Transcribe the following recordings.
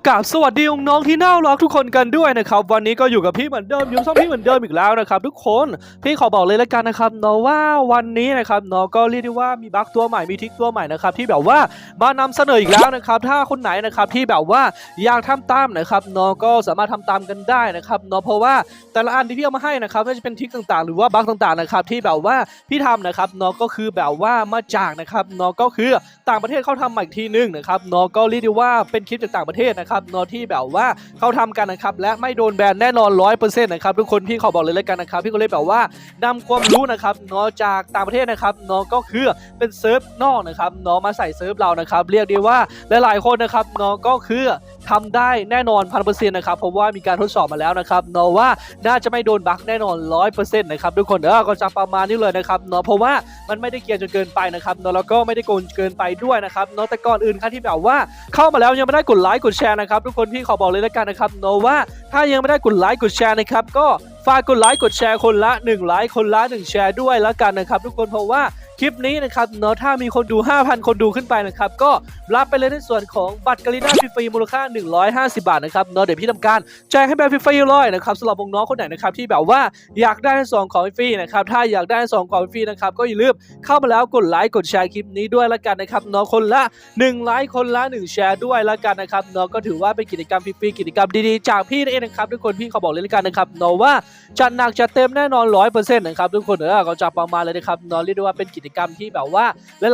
ก็กราบสวัสดีน้องๆที่น่ารักทุกคนกันด้วยนะครับวันนี้ก็อยู่กับพี่เหมือนเดิมยู่ช่องพี่เหมือนเดิมอีกแล้วนะครับทุกคนพี่ขอบอกเลยละกันนะครับเนาะว่าวันนี้นะครับเนาะก็เรียกได้ว่ามีบั๊กตัวใหม่มีทิกตัวใหม่นะครับที่แบบว่ามานำเสนออีกแล้วนะครับถ้าคนไหนนะครับที่แบบว่าอยากทำตามนะครับเนาะก็สามารถทำตามกันได้นะครับเนาะเพราะว่าแต่ละอันที่พี่เอามาให้นะครับไม่ว่าจะเป็นทิกต่างๆ หรือว่าบั๊กต่างๆนะครับที่แบบว่าพี่ทำนะครับเนาะก็คือแบบว่ามาจากนะครับเนาะก็คือต่างประเทศเขาทำมาอีกทีนึงนะครับเนาะก็เรียกได้ว่าเป็นคลิปจากต่างประเทศนะครับเนาะที่แบบว่าเขาทำกันนะครับและไม่โดนแบนแน่นอนร้อยเปอร์เซ็นต์นะครับทุกคนพี่ขอบอกเลยแล้วกันนะครับพี่ก็เลยแบบว่านำความรู้นะครับเนาะจากต่างประเทศนะครับเนาะก็คือเป็นเซิร์ฟนอกนะครับเนาะมาใส่เซิร์ฟเรานะครับเรียกได้ว่าหลายๆคนนะครับเนาะก็คือ ทำได้แน่นอนพันเปอร์เซ็นต์นะครับเพราะว่ามีการทดสอบมาแล้วนะครับเนาะว่าน่าจะไม่โดนบั๊กแน่นอนร้อยเปอร์เซ็นต์นะครับทุกคนเออก็จะประมาณนี้เลยนะครับเนาะเพราะว่ามันไม่ได้เกียจนเกินไปนะครับเนาะแล้วก็ไม่ได้โกนเกินไปด้วยนะครับเนาะแต่ก่อนอื่นครับที่แบบว่าเข้ามาแล้วยังไม่ได้กดไลค์กดแชร์นะครับทุกคนพี่ขอบอกเลยแล้วกันนะครับเนาะว่าถ้ายังไม่ได้กดไลค์กดแชร์นะครับก็ฝากกดไลค์กดแชร์คนละ1ไลค์คนละ1แชร์ด้วยแล้วกันนะครับทุกคนเพราะว่าคลิปนี้นะครับเนาะถ้ามีคนดู 5,000 คนดูขึ้นไปนะครับก็รับไปเลยในส่วนของบัตรกาลิน่าฟรีมูลค่า 150 บาทนะครับเนาะเดี๋ยวพี่ทำการแจกให้แบบฟรีๆเลยนะครับสำหรับน้องๆคนไหนนะครับที่แบบว่าอยากได้ในส่วนของฟรีนะครับถ้าอยากได้ในส่วนของฟรีนะครับก็อย่าลืมเข้ามาแล้วกดไลค์กดแชร์คลิปนี้ด้วยละกันนะครับเนาะคนละ1ไลค์คนละ 1 แชร์ด้วยละกันนะครับเนาะก็ถือว่าเป็นกิจกรรมฟรีๆกิจกรรมดีๆจากพี่นั่นเองนะครับทุกคนพี่เขาบอกเลยละกันนะครับเนาะว่าจัดหนักจัดเต็มแน่นอนร้อยเปอร์เซ็นต์นะครับทุกคนเออก็จะประมาณเลยนะครับนอนเรียกได้ว่าเป็นกิจกรรมที่แบบว่า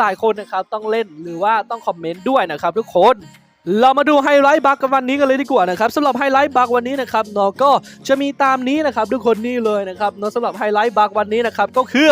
หลายๆคนนะครับต้องเล่นหรือว่าต้องคอมเมนต์ด้วยนะครับทุกคนเรามาดูไฮไลท์บักกันวันนี้กันเลยดีกว่านะครับสำหรับไฮไลท์บักวันนี้นะครับเนาะก็จะมีตามนี้นะครับทุกคนนี่เลยนะครับเนาะสำหรับไฮไลท์บักวันนี้นะครับก็คือ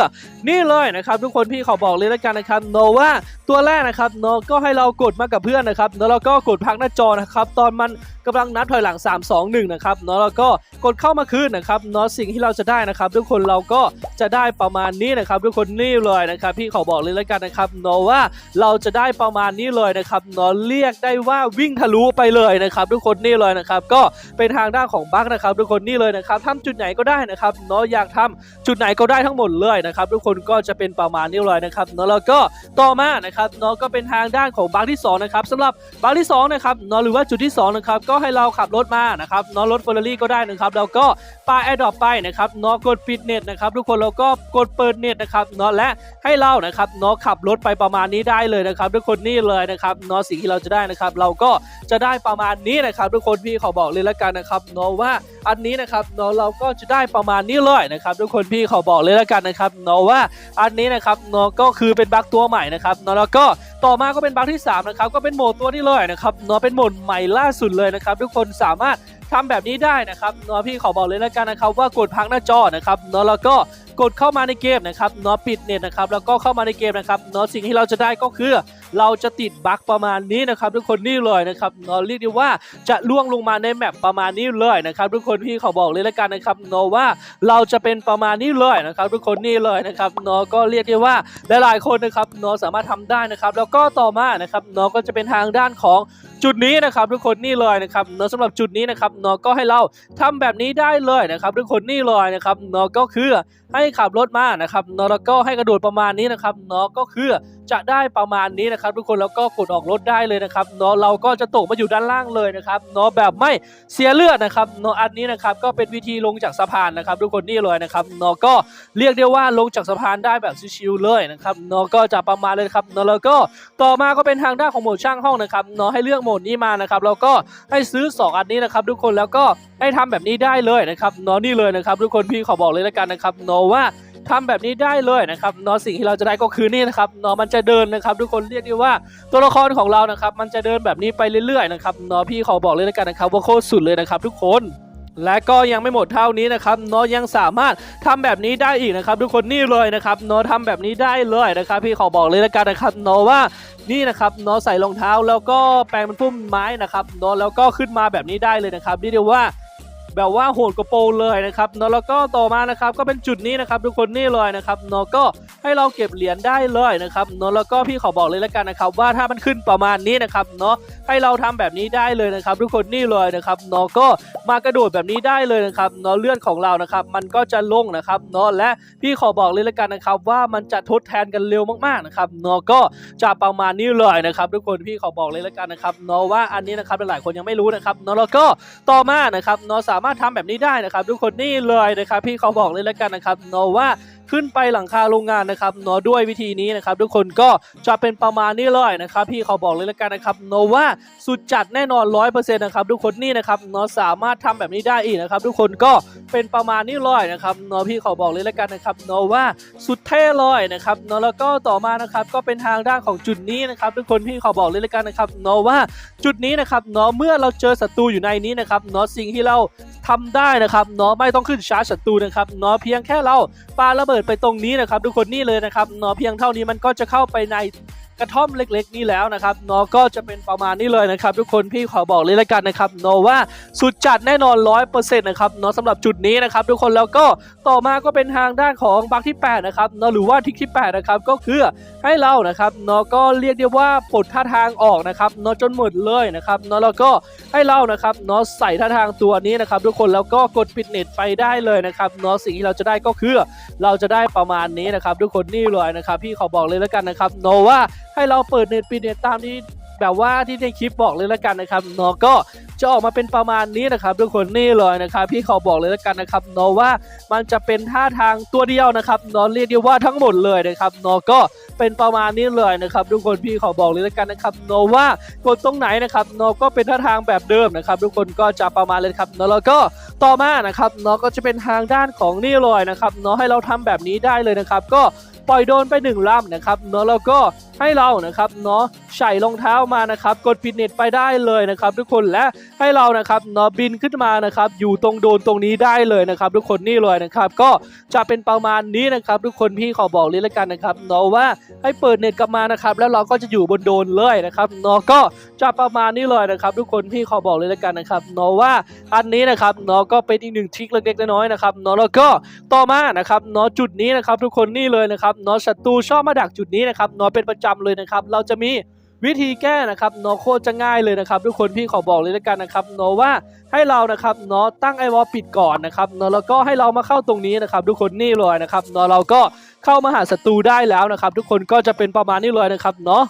นี่เลยนะครับทุกคนพี่ขอบอกเลยแล้วกันนะครับเนว่าตัวแรกนะครับเนก็ให้เรากดมากับเพื่อนนะครับแล้วเราก็กดพักหน้าจอนะครับตอนมันกำลังนับถอยหลัง 3 2 1นะครับเนาะแล้วก็กดเข้ามาคืนนะครับเนาะสิ่งที่เราจะได้นะครับ ทุกคนเราก็จะได้ประมาณนี้นะครับ ทุกคนนี่เลยนะครับ พี่ขอบอกเลยแล้วกันนะครับเนาะว่าเราจะได้ประมาณนี้เลยนะครับเนาะเรียกได้ว่าวิ่งทะลุไปเลยนะครับ ทุกคนนี่เลยนะครับ ก็เป็นทางด้านของบั๊กนะครับ ทุกคนนี่เลยนะครับทำจุดไหนก็ได้นะครับเนาะอยากทำจุดไหนก็ได้ทั้งหมดเลยนะครับ ทุกคนก็จะเป็นประมาณนี้เลยนะครับเนาะแล้วก็ต่อมานะครับเนาะก็เป็นทางด้านของบั๊กที่สองนะครับสำหรับบั๊กที่สองนะครับเนาะหรือว่าจุดที่สองนะครับก็ให้เราขับรถมานะครับเนาะรถเฟอร์รารี่ก็ได้นะครับแล้วก็ปาแอร์ดรอปไปนะครับเนาะกดปิดเน็ตนะครับทุกคนแล้วก็กดเปิดเน็ตนะครับเนาะและให้เรานะครับเนาะขับรถไปประมาณนี้ได้เลยนะครับทุกคนนี่เลยนะครับเนาะสิ่งที่เราจะได้นะครับ เราก็จะได้ประมาณนี้นะครับ ทุกคนพี่ขอบอกเลยแล้วกันนะครับเนาะว่าอันนี้นะครับเนาะเราก็จะได้ประมาณนี้เลยนะครับ ทุกคนพี่ขอบอกเลยแล้วกันนะครับเนาะว่าอันนี้นะครับเนาะก็คือเป็นบั๊กตัวใหม่นะครับเนาะแล้วก็ ต่อมาก็เป็นบั๊กที่สามนะครับก็เป็นโหมดตัวนี้เลยนะครับเนาะเป็นโหมดใหม่ล่าสุดเลยนะครับทุกคนสามารถทำแบบนี้ได้นะครับเนาะพี่ขอบอกเลยแล้วกันนะครับว่ากดพักหน้าจอนะครับเนาะแล้วก็กดเข้ามาในเกมนะครับเนาะปิดเน็ตนะครับแล้วก็เข้ามาในเกมนะครับเนาะสิ่งที่เราจะได้ก็คือ เราจะติดบั๊กประมาณนี้นะครับ ทุกคนนี่เลยนะครับเนาะเรียกได้ว่าจะล่วงลงมาในแมปประมาณนี้เลยนะครับ ทุกคนพี่ขอบอกเลยแล้วกันนะครับเนาะว่าเราจะเป็นประมาณนี้เลยนะครับ ทุกคนนี่เลยนะครับเนาะก็เรียกได้ว่าหลายๆคนนะครับเนาะสามารถทำได้นะครับแล้วก็ต่อมานะครับเนาะก็จะเป็นทางด้านของจุดนี้นะครับ ทุกคนนี่เลยนะครับเนาะสำหรับจุดนี้นะครับเนาะก็ให้เราทำแบบนี้ได้เลยนะครับ ทุกคนนี่เลยนะครับเนาะก็คือให้ขับรถมานะครับเนาะแล้วก็ให้กระโดดประมาณนี้นะครับเนาะก็คือจะได้ประมาณนี้นะครับ ทุกคนแล้วก็กดออกรถได้เลยนะครับเนาะเราก็จะตกมาอยู่ด้านล่างเลยนะครับเนาะแบบไม่เสียเลือดนะครับเนาะอันนี้นะครับก็เป็นวิธีลงจากสะพานนะครับ ทุกคนนี่เลยนะครับเนาะก็เรียกได้ว่าลงจากสะพานได้แบบชิวๆเลยนะครับเนาะก็จะประมาณเลยครับเนาะแล้วก็ต่อมาก็เป็นทางด้านของโหมดช่างห้องนะครับเนาะให้เลือกโหมดนี้มานะครับแล้วก็ให้ซื้อ 2 อันนี้นะครับทุกคนแล้วก็ให้ทำแบบนี้ได้เลยนะครับเนาะนี่เลยนะครับทุกคนพี่ขอบอกเลยแล้วกันนะครับเนาะว่าทำแบบนี้ได้เลยนะครับเนาะสิ่งที่เราจะได้ก็คือนี่นะครับเนาะมันจะเดินนะครับทุกคนเรียกได้ว่าตัวละครของเรานะครับมันจะเดินแบบนี้ไปเรื่อยๆนะครับเนาะพี่ขอบอกเลยแล้วกันนะครับว่าโคตรสุดเลยนะครับทุกคน และก็ยังไม่หมดเท่านี้นะครับเนาะยังสามารถทำแบบนี้ได้อีกนะครับ ทุกคนนี่เลยนะครับเนาะทำแบบนี้ได้เลยนะครับ พี่ขอบอกเลยแล้วกันนะครับเนาะว่านี่นะครับเนาะใส่รองเท้าแล้วก็แปรงมันพุ่มไม้นะครับเนาะแล้วก็ขึ้นมาแบบนี้ได้เลยนะครับเรียกได้ว่า แบบว่าโหดกระโปงเลยนะครับเนาะแล้วก็ต่อมานะครับก็เป็นจุดนี้นะครับทุกคนนี่เลยนะครับเนาะก็ให้เราเก็บเหรียญได้เลยนะครับเนาะแล้วก็พี่ขอบอกเลยแล้วกันนะครับว่าถ้ามันขึ้นประมาณนี้นะครับเนาะให้เราทำแบบนี้ได้เลยนะครับ ทุกคนนี่เลยนะครับเนาะก็มากระโดดแบบนี้ได้เลยนะครับเนาะเลื่อนของเรานะครับมันก็จะลงนะครับเนาะและพี่ขอบอกเลยแล้วกันนะครับว่ามันจะทดแทนกันเร็วมากๆนะครับเนาะก็จะประมาณนี้เลยนะครับ ทุกคนพี่ขอบอกเลยแล้วกันนะครับเนาะว่าอันนี้นะครับหลายๆคนยังไม่รู้นะครับเนาะแล้วก็ต่อมานะครับเนาะสามามารถทำแบบนี้ได้นะครับ ทุกคนนี่เลยนะครับพี่เขาบอกเลยแล้วกันนะครับเนาะว่าขึ้นไปหลังคาโรงงานนะครับเนาะด้วยวิธีนี้นะครับ ทุกคนก็จะเป็นประมาณนี้เลยนะครับพี่เขาบอกเลยแล้วกันนะครับเนาะว่าสุดจัดแน่นอนร้อยเปอร์เซ็นต์นะครับทุกคนนี่นะครับเนาะสามารถทำแบบนี้ได้อีกนะครับ ทุกคนก็เป็นประมาณนี้เลยนะครับเนาะพี่เขาบอกเลยแล้วกันนะครับเนาะว่าสุดเท่เลยนะครับเนาะแล้วก็ต่อมานะครับก็เป็นทางด้านของจุดนี้นะครับ ทุกคนพี่เขาบอกเลยแล้วกันนะครับเนาะว่าจุดนี้นะครับเนาะเมื่อเราเจอศัตรูอยู่ในนี้นะครับเนาะสิ่งที่เรา ทำได้นะครับเนาะไม่ต้องขึ้นชาร์จศัตรูนะครับเนาะเพียงแค่เราปาระเบิดไปตรงนี้นะครับทุกคนนี่เลยนะครับเนาะเพียงเท่านี้มันก็จะเข้าไปในกระท่อมเล็ก ๆ นี่แล้วนะครับเนาะก็จะเป็นประมาณนี้เลยนะครับ ทุกคนพี่ขอบอกเลยละกันนะครับเนาะว่าสุดจัดแน่นอนร้อยเปอร์เซ็นต์นะครับเนาะสำหรับจุดนี้นะครับทุกคนแล้วก็ต่อมาก็เป็นทางด้านของบัคที่แปดนะครับเนาะหรือว่าทิกที่แปดนะครับก็คือให้เรานะครับเนาะก็เรียกได้ว่าปลดท่าทางออกนะครับเนาะจนหมดเลยนะครับเนาะแล้วก็ให้เรานะครับเนาะใส่ท่าทางตัวนี้นะครับ ทุกคนแล้วก็กดปิดเน็ตไปได้เลยนะครับเนาะสิ่งที่เราจะได้ก็คือ เราจะได้ประมาณนี้นะครับ ทุกคนนี่เลยนะครับ พี่ขอบอกเลยแล้วกันนะครับเนาะว่า ให้เราเปิดเน็ตปิดเน็ตตามที่แบบว่าที่ในคลิปบอกเลยแล้วกันนะครับเนาะก็จะออกมาเป็นประมาณนี้นะครับทุกคนนี่เลยนะครับพี่ขอบอกเลยแล้วกันนะครับเนาะว่ามันจะเป็นท่าทางตัวเดียวนะครับเนาะเรียกได้ว่าทั้งหมดเลยนะครับเนาะก็เป็นประมาณนี้เลยนะครับทุกคนพี่ขอบอกเลยแล้วกันนะครับโนว่ากดตรงไหนนะครับโนก็เป็นท่าทางแบบเดิมนะครับ ทุกคนก็จะประมาณเลยครับโนแล้วก็ต่อมานะครับโนก็จะเป็นทางด้านของนี่เลยนะครับโนให้เราทำแบบนี้ได้เลยนะครับ ก็ปล่อยโดนไปหนึ่งลำนะครับเนาะแล้วก็ให้เรานะครับเนาะใส่รองเท้ามานะครับ กดปิดเน็ตไปได้เลยนะครับ ทุกคนและให้เรานะครับเนาะบินขึ้นมานะครับอยู่ตรงโดนตรงนี้ได้เลยนะครับ ทุกคนนี่เลยนะครับ ก็จะเป็นประมาณนี้นะครับ ทุกคนพี่ขอบอกเลยละกันนะครับเนาะว่าให้เปิดเน็ตกลับมานะครับ แล้วเราก็จะอยู่บนโดนเลยนะครับเนาะก็จะประมาณนี้เลยนะครับ ทุกคนพี่ขอบอกเลยละกันนะครับเนาะว่าอันนี้นะครับเนาะก็เป็นอีกหนึ่งทริคเล็กๆน้อยๆนะครับเนาะแล้วก็ต่อมานะครับเนาะจุดนี้นะครับ ทุกคนนี่เลยนะครับเนาะศัตรูชอบมาดักจุดนี้นะครับเนาะเป็นประจำเลยนะครับ เราจะมี วิธีแก้นะครับเนาะโคตรจะง่ายเลยนะครับทุกคนพี่ขอบอกเลยละกันนะครับเนาะว่าให้เรานะครับเนาะตั้งไอวอลปิดก่อนนะครับเนาะแล้วก็ให้เรามาเข้าตรงนี้นะครับทุกคนนี่เลยนะครับเนาะเราก็เข้ามาหาศัตรูได้แล้วนะครับ ทุกคนก็จะเป็นประมาณนี้เลยนะครับเนาะ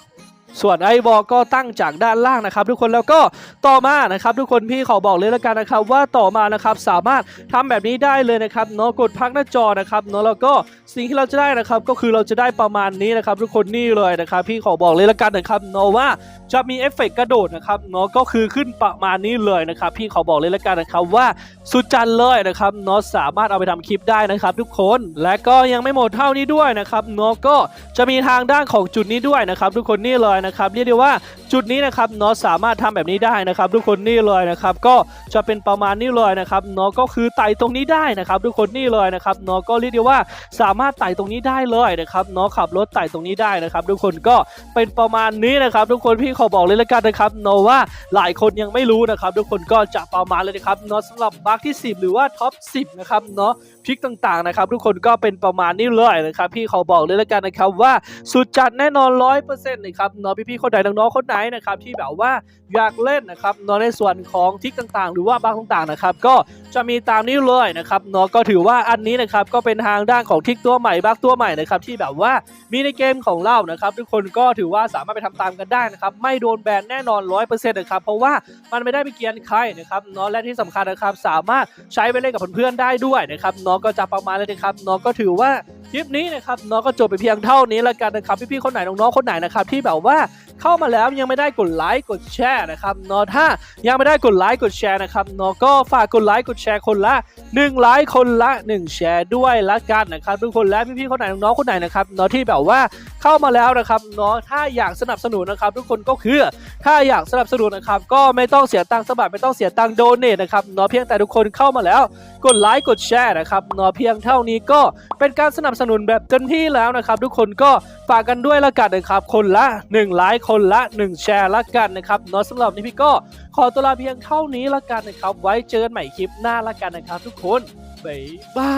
ส่วนไอ้บอลก็ตั้งจากด้านล่างนะครับ ทุกคนแล้วก็ต่อมานะครับ ทุกคนพี่ขอบอกเลยแล้วกันนะครับ ว่าต่อมานะครับสามารถทำแบบนี้ได้เลยนะครับเนาะกดพักหน้าจอนะครับเนาะแล้วก็สิ่งที่เราจะได้นะครับ ก็คือเราจะได้ประมาณนี้นะครับ ทุกคนนี่เลยนะครับ พี่ขอบอกเลยแล้วกันนะครับเนาะว่าจะมีเอฟเฟกต์กระโดดนะครับเนาะก็คือขึ้นประมาณนี้เลยนะครับ พี่ขอบอกเลยแล้วกันนะครับว่าสุดจันเลยนะครับเนาะสามารถเอาไปทำคลิปได้นะครับ ทุกคนและก็ยังไม่หมดเท่านี้ด้วยนะครับเนาะก็จะมีทางด้านของจุดนี้ด้วยนะครับ ทุกคนนี่เลยนะครับเรียกได้ว่าจุดนี้นะครับเนาะสามารถทำแบบนี้ได้นะครับ ทุกคนนี่เลยนะครับก็จะเป็นประมาณนี้เลยนะครับเนาะก็คือไต่ตรงนี้ได้นะครับ ทุกคนนี่เลยนะครับเนาะก็เรียกได้ว่าสามารถไต่ตรงนี้ได้เลยนะครับเนาะขับรถไต่ตรงนี้ได้นะครับ ทุกคนก็เป็นประมาณนี้นะครับ ทุกคนพี่ขอบอกเลยละกันนะครับเนาะว่าหลายคนยังไม่รู้นะครับ ทุกคนก็จะประมาณเลยนะครับเนาะสำหรับบัคที่ 10 หรือว่าท็อป10นะครับเนาะ พิกต่างๆนะครับ ทุกคนก็เป็นประมาณนี้เลยนะครับ พี่เขาบอกเลยและกันนะครับว่าสุดจัดแน่นอนร้อยเปอร์เซ็นต์นะครับเนาะพี่ๆคนไหนน้องๆคนไหนนะครับที่แบบว่าอยากเล่นนะครับเนาะในส่วนของทิกต่างๆ หรือว่าบัคต่างๆนะครับก็จะมีตามนี้เลยนะครับเนาะก็ถือว่าอันนี้นะครับก็เป็นทางด้านของทิกตัวใหม่บัคตัวใหม่นะครับที่แบบว่ามีในเกมของเรานะครับ ทุกคนก็ถือว่าสามารถไปทำตามกันได้นะครับไม่โดนแบนแน่นอนร้อยเปอร์เซ็นต์นะครับเพราะว่ามันไม่ได้ไปเกียนใครนะครับเนาะและที่สำคัญนะครับสามารถใช้ไปเล่นกับเพื่อนๆได้ด้วยนะครับเนองก็จะประมาณเลยนะครับน้องก็ถือว่าคลิปนี้นะครับน้องก็จบไปเพียงเท่านี้แล้วกันนะครับพี่ๆคนไหนน้องๆคนไหนนะครับที่แบบว่าเข้ามาแล้วยังไม่ได้กดไลค์กดแชร์นะครับเนาะถ้ายังไม่ได้กดไลค์กดแชร์นะครับเนาะก็ฝากกดไลค์กดแชร์คนละ1ไลค์คนละ 1 แชร์ด้วยละกันนะครับทุกคนและพี่ๆคนไหนน้องๆคนไหนนะครับเนาะที่แบบว่าเข้ามาแล้วนะครับเนาะถ้าอยากสนับสนุนนะครับ ทุกคนก็คือถ้าอยากสนับสนุนนะครับก็ไม่ต้องเสียตังค์สมัครไม่ต้องเสียตังค์โดเนทนะครับเนาะเพียงแต่ทุกคนเข้ามาแล้วกดไลค์กดแชร์นะครับเนาะเพียงเท่านี้ก็เป็นการสนับสนุนแบบเต็มที่แล้วนะครับ ทุกคนก็ฝากกันด้วยละกันนะครับคนละ1ไลค์คนละ 1 แชร์ละกันนะครับเนาะสำหรับนี้พี่ก็ขอตัวลาเพียงเท่านี้ละกันนะครับ ไว้เจอกันใหม่คลิปหน้าละกันนะครับ ทุกคนบ๊ายบา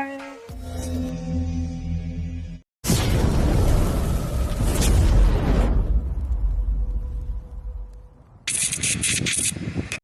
ย